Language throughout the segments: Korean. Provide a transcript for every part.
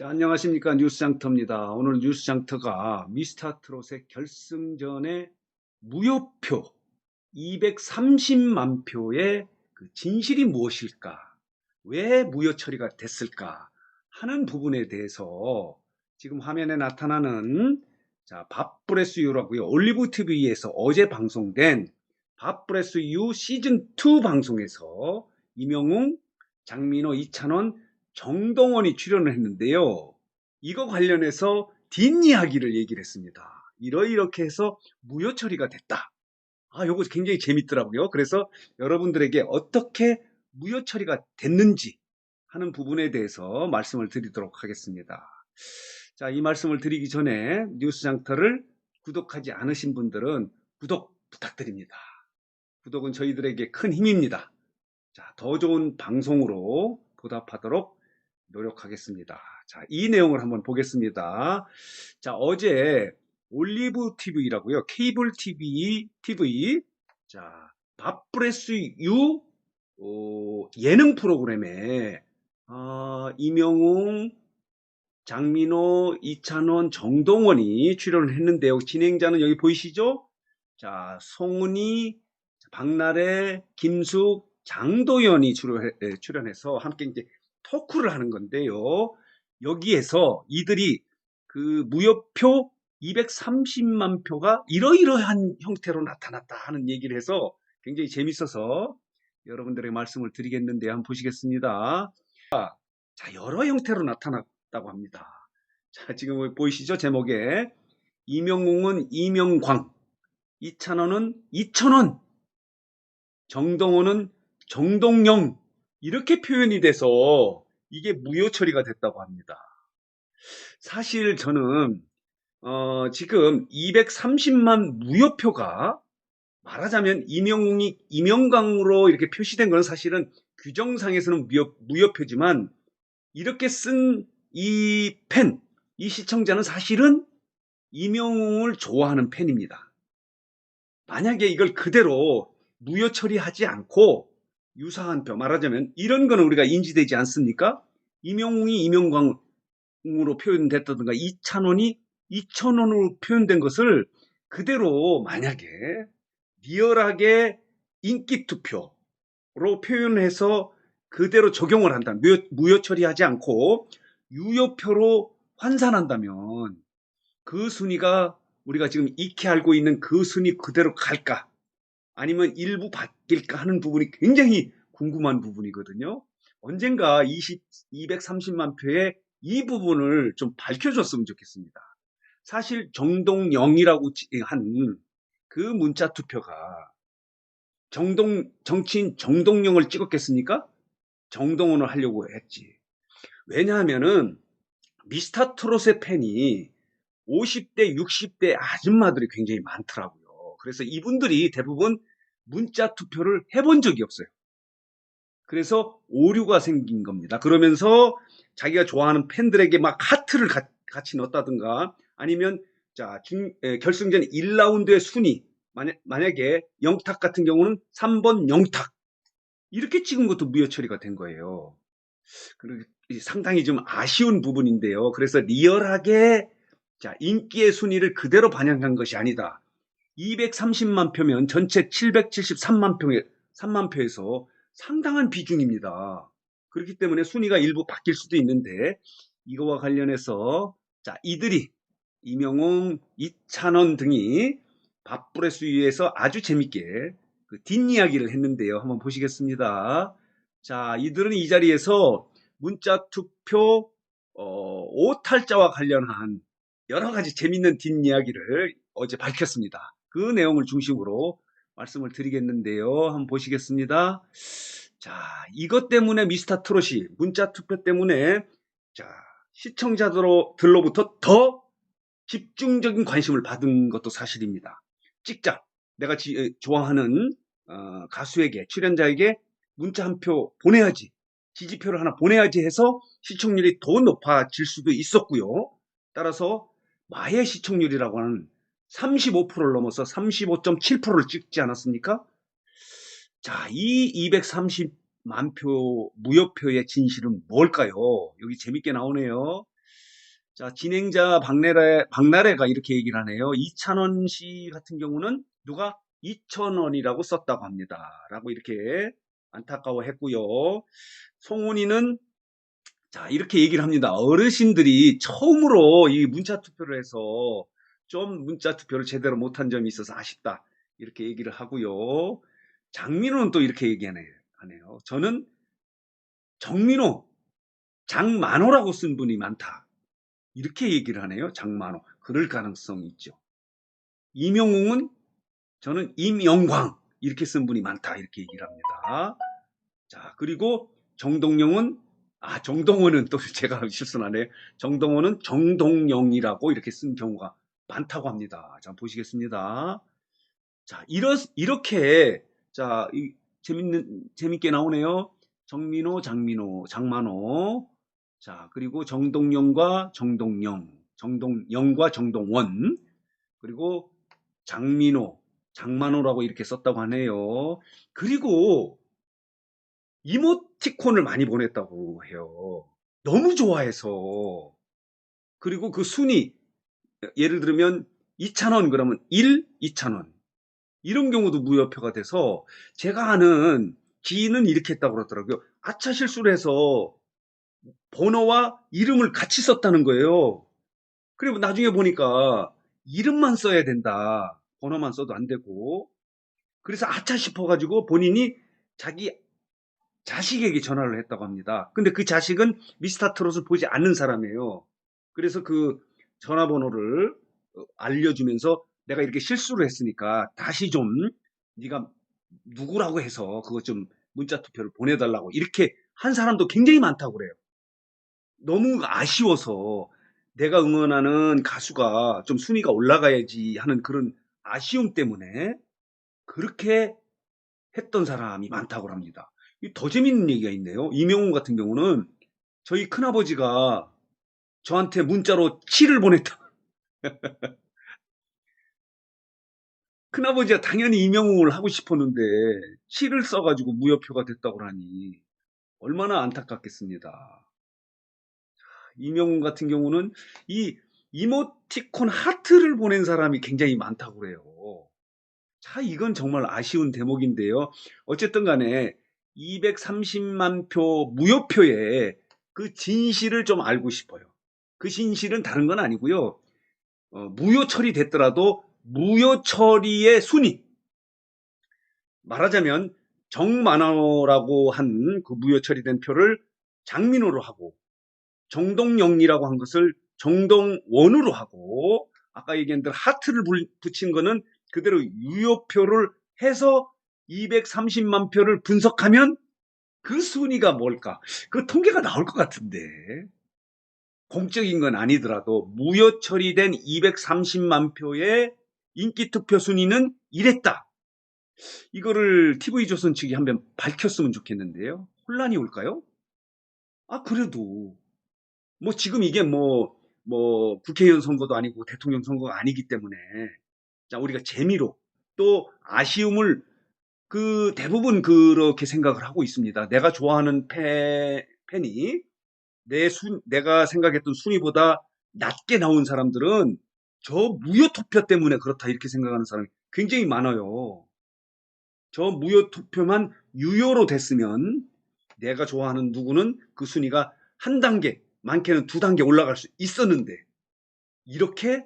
자, 안녕하십니까. 뉴스장터입니다. 오늘 뉴스장터가 미스터트롯의 결승전의 무효표 230만 표의 그 진실이 무엇일까? 왜 무효 처리가 됐을까? 하는 부분에 대해서 지금 화면에 나타나는 자, 밥브레스 유라고요. 올리브 TV에서 어제 방송된 밥브레스 유 시즌 2 방송에서 이명웅, 장민호, 이찬원, 정동원이 출연을 했는데요. 이거 관련해서 뒷이야기를 얘기를 했습니다. 이러이렇게 해서 무효 처리가 됐다. 아, 요거 굉장히 재밌더라고요. 그래서 여러분들에게 어떻게 무효 처리가 됐는지 하는 부분에 대해서 말씀을 드리도록 하겠습니다. 자, 이 말씀을 드리기 전에 뉴스 장터를 구독하지 않으신 분들은 구독 부탁드립니다. 구독은 저희들에게 큰 힘입니다. 자, 더 좋은 방송으로 보답하도록 노력하겠습니다. 자, 이 내용을 한번 보겠습니다. 자, 어제 올리브 TV라고요. 케이블 TV, TV. 자, 밥브레스 유 어, 예능 프로그램에 어, 이명웅, 장민호, 이찬원, 정동원이 출연을 했는데요. 진행자는 여기 보이시죠? 자, 송은이, 박나래, 김숙, 장도연이 출연, 출연해서 함께 이제 토크를 하는 건데요. 여기에서 이들이 그 무효표 230만 표가 이러이러한 형태로 나타났다 하는 얘기를 해서 굉장히 재밌어서 여러분들의 말씀을 드리겠는데 한번 보시겠습니다. 자, 여러 형태로 나타났다고 합니다. 자, 지금 보이시죠? 제목에 이명웅은 이명광, 이찬원은 이천원, 정동호는 정동영 이렇게 표현이 돼서 이게 무효 처리가 됐다고 합니다. 사실 저는 어, 지금 230만 무효표가 말하자면 이명웅이 이명광으로 이렇게 표시된 것은 사실은 규정상에서는 무효, 무효표지만 이렇게 쓴 이 팬, 이 시청자는 사실은 이명웅을 좋아하는 팬입니다. 만약에 이걸 그대로 무효 처리하지 않고 유사한 표 말하자면 이런 거는 우리가 인지되지 않습니까? 이명웅이 이명광으로 표현됐다든가 이찬원이 이천원으로 표현된 것을 그대로 만약에 리얼하게 인기 투표로 표현해서 그대로 적용을 한다면 무효, 무효 처리하지 않고 유효표로 환산한다면 그 순위가 우리가 지금 익히 알고 있는 그 순위 그대로 갈까? 아니면 일부 바뀔까 하는 부분이 굉장히 궁금한 부분이거든요. 언젠가 20, 230만 표의 이 부분을 좀 밝혀줬으면 좋겠습니다. 사실 정동영이라고 한 그 문자 투표가 정동 정치인 정동영을 찍었겠습니까? 정동원을 하려고 했지. 왜냐하면은 미스터 트롯의 팬이 50대, 60대 아줌마들이 굉장히 많더라고요. 그래서 이분들이 대부분 문자 투표를 해본 적이 없어요. 그래서 오류가 생긴 겁니다. 그러면서 자기가 좋아하는 팬들에게 막 하트를 가, 같이 넣었다든가 아니면 자 중, 에, 결승전 1라운드의 순위 만약, 만약에 영탁 같은 경우는 3번 영탁 이렇게 찍은 것도 무효 처리가 된 거예요. 상당히 좀 아쉬운 부분인데요. 그래서 리얼하게 자 인기의 순위를 그대로 반영한 것이 아니다. 230만 표면 전체 773만 표에 3만 표에서 상당한 비중입니다. 그렇기 때문에 순위가 일부 바뀔 수도 있는데 이거와 관련해서 자 이들이 이명웅, 이찬원 등이 밥브레스 위에서 아주 재밌게 그 뒷이야기를 했는데요. 한번 보시겠습니다. 자 이들은 이 자리에서 문자 투표 어, 오탈자와 관련한 여러 가지 재밌는 뒷이야기를 어제 밝혔습니다. 그 내용을 중심으로 말씀을 드리겠는데요. 한번 보시겠습니다. 자, 이것 때문에 미스터 트롯이 문자 투표 때문에 자, 시청자들로부터 더 집중적인 관심을 받은 것도 사실입니다. 찍자. 내가 지, 좋아하는 어, 가수에게 출연자에게 문자 한 표 보내야지. 지지표를 하나 보내야지 해서 시청률이 더 높아질 수도 있었고요. 따라서 마의 시청률이라고 하는 35%를 넘어서 35.7%를 찍지 않았습니까? 자, 이 230만 표 무효표의 진실은 뭘까요? 여기 재밌게 나오네요. 자, 진행자 박나래, 박나래가 이렇게 얘기를 하네요. 이찬원 씨 같은 경우는 누가 2천원이라고 썼다고 합니다. 라고 이렇게 안타까워 했고요. 송은이는 자, 이렇게 얘기를 합니다. 어르신들이 처음으로 이 문자 투표를 해서 좀 문자 투표를 제대로 못한 점이 있어서 아쉽다. 이렇게 얘기를 하고요. 장민호는 또 이렇게 얘기하네요. 저는 정민호, 장만호라고 쓴 분이 많다. 이렇게 얘기를 하네요. 장만호. 그럴 가능성이 있죠. 이명웅은 저는 임영광 이렇게 쓴 분이 많다. 이렇게 얘기를 합니다. 자, 그리고 정동영은 아, 정동원은 또 제가 실수나네. 정동원은 정동영이라고 이렇게 쓴 경우가 많다고 합니다. 자, 보시겠습니다. 자, 이러, 이렇게, 자, 이, 재밌는, 재밌게 나오네요. 정민호, 장민호, 장만호. 자, 그리고 정동영과 정동영, 정동영과 정동원. 그리고 장민호, 장만호라고 이렇게 썼다고 하네요. 그리고 이모티콘을 많이 보냈다고 해요. 너무 좋아해서. 그리고 그 순위, 예를 들면 2,000원 그러면 1, 2,000원. 이런 경우도 무효표가 돼서 제가 아는 지인은 이렇게 했다고 그러더라고요. 아차 실수를 해서 번호와 이름을 같이 썼다는 거예요. 그리고 나중에 보니까 이름만 써야 된다. 번호만 써도 안 되고. 그래서 아차 싶어가지고 본인이 자기 자식에게 전화를 했다고 합니다. 근데 그 자식은 미스터 트롯을 보지 않는 사람이에요. 그래서 그 전화번호를 어, 알려주면서 내가 이렇게 실수를 했으니까 다시 좀 네가 누구라고 해서 그것 좀 문자 투표를 보내달라고 이렇게 한 사람도 굉장히 많다고 그래요. 너무 아쉬워서 내가 응원하는 가수가 좀 순위가 올라가야지 하는 그런 아쉬움 때문에 그렇게 했던 사람이 많다고 합니다. 더 재밌는 얘기가 있네요. 이명훈 같은 경우는 저희 큰아버지가 저한테 문자로 치를 보냈다. 큰아버지가 당연히 이명웅을 하고 싶었는데 치를 써가지고 무효표가 됐다고 하니 얼마나 안타깝겠습니다. 이명웅 같은 경우는 이 이모티콘 하트를 보낸 사람이 굉장히 많다고 그래요. 자, 이건 정말 아쉬운 대목인데요. 어쨌든 간에 230만 표 무효표에 그 진실을 좀 알고 싶어요. 그 진실은 다른 건 아니고요. 어, 무효 처리됐더라도 무효 처리의 순위. 말하자면 정만호라고 한 그 무효 처리된 표를 장민호로 하고 정동영이라고 한 것을 정동원으로 하고 아까 얘기한 대로 하트를 붙인 거는 그대로 유효표를 해서 230만 표를 분석하면 그 순위가 뭘까? 그 통계가 나올 것 같은데. 공적인 건 아니더라도 무효 처리된 230만 표의 인기 투표 순위는 이랬다. 이거를 TV조선 측이 한번 밝혔으면 좋겠는데요. 혼란이 올까요? 아, 그래도. 뭐 지금 이게 뭐, 뭐 국회의원 선거도 아니고 대통령 선거가 아니기 때문에 자, 우리가 재미로 또 아쉬움을 그 대부분 그렇게 생각을 하고 있습니다. 내가 좋아하는 팬, 팬이 내 순, 내가 생각했던 순위보다 낮게 나온 사람들은 저 무효 투표 때문에 그렇다 이렇게 생각하는 사람이 굉장히 많아요. 저 무효 투표만 유효로 됐으면 내가 좋아하는 누구는 그 순위가 한 단계, 많게는 두 단계 올라갈 수 있었는데 이렇게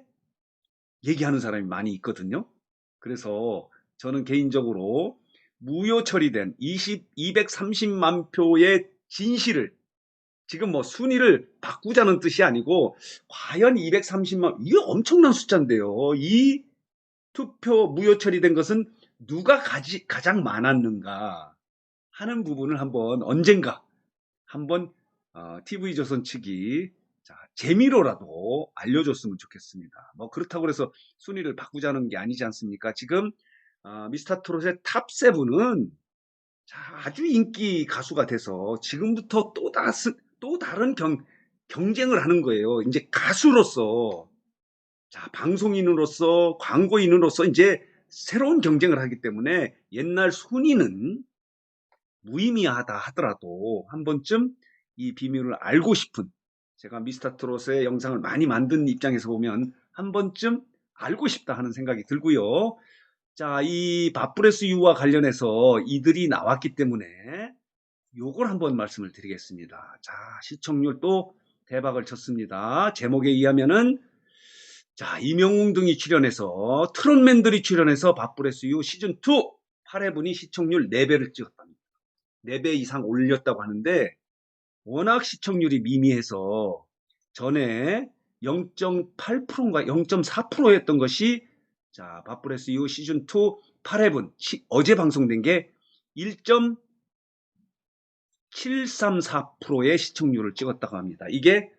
얘기하는 사람이 많이 있거든요. 그래서 저는 개인적으로 무효 처리된 20, 230만 표의 진실을 지금 뭐 순위를 바꾸자는 뜻이 아니고 과연 230만 이게 엄청난 숫자인데요. 이 투표 무효 처리된 것은 누가 가지, 가장 많았는가 하는 부분을 한번 언젠가 한번 어, TV조선 측이 자, 재미로라도 알려줬으면 좋겠습니다. 뭐 그렇다고 해서 순위를 바꾸자는 게 아니지 않습니까? 지금 어, 미스터 트롯의 탑7은 아주 인기 가수가 돼서 지금부터 또, 다, 또 다른 경, 경쟁을 하는 거예요. 이제 가수로서, 자, 방송인으로서, 광고인으로서 이제 새로운 경쟁을 하기 때문에 옛날 순위는 무의미하다 하더라도 한 번쯤 이 비밀을 알고 싶은 제가 미스터 트롯의 영상을 많이 만든 입장에서 보면 한 번쯤 알고 싶다 하는 생각이 들고요. 자, 이 밥브레스 유와 관련해서 이들이 나왔기 때문에 요걸 한번 말씀을 드리겠습니다. 자, 시청률 또 대박을 쳤습니다. 제목에 의하면은 자, 이명웅 등이 출연해서 트롯맨들이 출연해서 밥브레스 유 시즌 2 8회분이 시청률 4배를 찍었답니다. 4배 이상 올렸다고 하는데 워낙 시청률이 미미해서 전에 0.8%인가 0.4%였던 것이 자, 밥브레스 유 시즌 2 8회분 어제 방송된 게 1.734%의 시청률을 찍었다고 합니다. 이게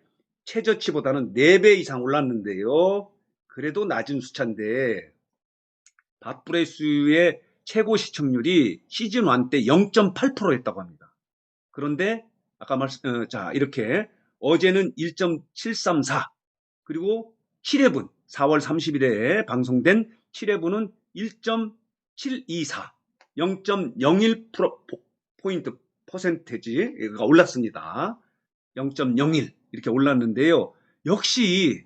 최저치보다는 4배 이상 올랐는데요. 그래도 낮은 숫자인데 밥브레스의 최고 시청률이 시즌 1 때 0.8%였다고 합니다. 그런데 아까 말씀 어, 자 이렇게 어제는 1.734 그리고 7회분 4월 30일에 방송된 7회분은 1.724 0.01% 포인트 퍼센테지가 올랐습니다. 0.01 이렇게 올랐는데요. 역시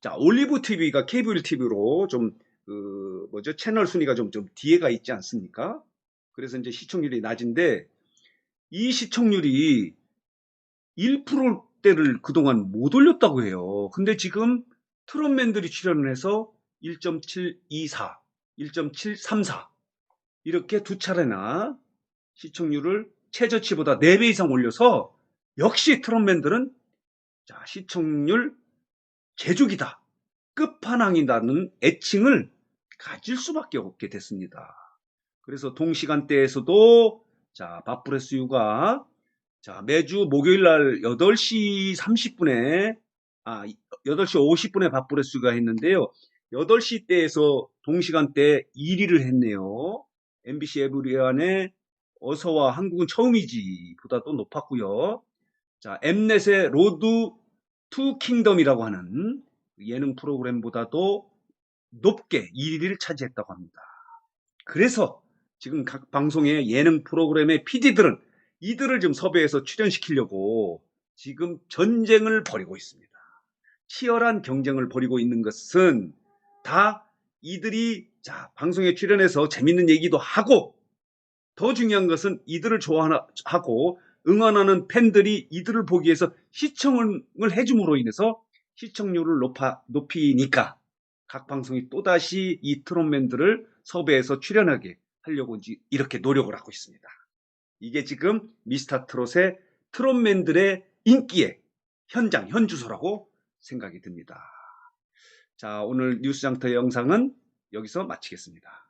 자 올리브 TV가 케이블 TV로 좀 그 뭐죠 채널 순위가 좀, 좀 뒤에가 있지 않습니까? 그래서 이제 시청률이 낮은데 이 시청률이 1%대를 그동안 못 올렸다고 해요. 근데 지금 트롯맨들이 출연을 해서 1.724, 1.734 이렇게 두 차례나 시청률을 최저치보다 4배 이상 올려서 역시 트롯맨들은 자, 시청률 제죽이다. 끝판왕이라는 애칭을 가질 수밖에 없게 됐습니다. 그래서 동시간대에서도 자, 밥브레스 유가 자, 매주 목요일 날 8시 30분에 아, 8시 50분에 밥브레스가 했는데요. 8시 때에서 동시간대 1위를 했네요. MBC 에브리안의 어서와 한국은 처음이지 보다도 높았고요. 자, 엠넷의 로드 투 킹덤이라고 하는 예능 프로그램보다도 높게 1위를 차지했다고 합니다. 그래서 지금 각 방송의 예능 프로그램의 PD들은 이들을 좀 섭외해서 출연시키려고 지금 전쟁을 벌이고 있습니다. 치열한 경쟁을 벌이고 있는 것은 다 이들이 자 방송에 출연해서 재밌는 얘기도 하고 더 중요한 것은 이들을 좋아하고 응원하는 팬들이 이들을 보기 위해서 시청을 해줌으로 인해서 시청률을 높아, 높이니까 각 방송이 또다시 이 트롯맨들을 섭외해서 출연하게 하려고 이렇게 노력을 하고 있습니다. 이게 지금 미스터 트롯의 트롯맨들의 인기의 현장, 현주소라고 생각이 듭니다. 자, 오늘 뉴스 장터 영상은 여기서 마치겠습니다.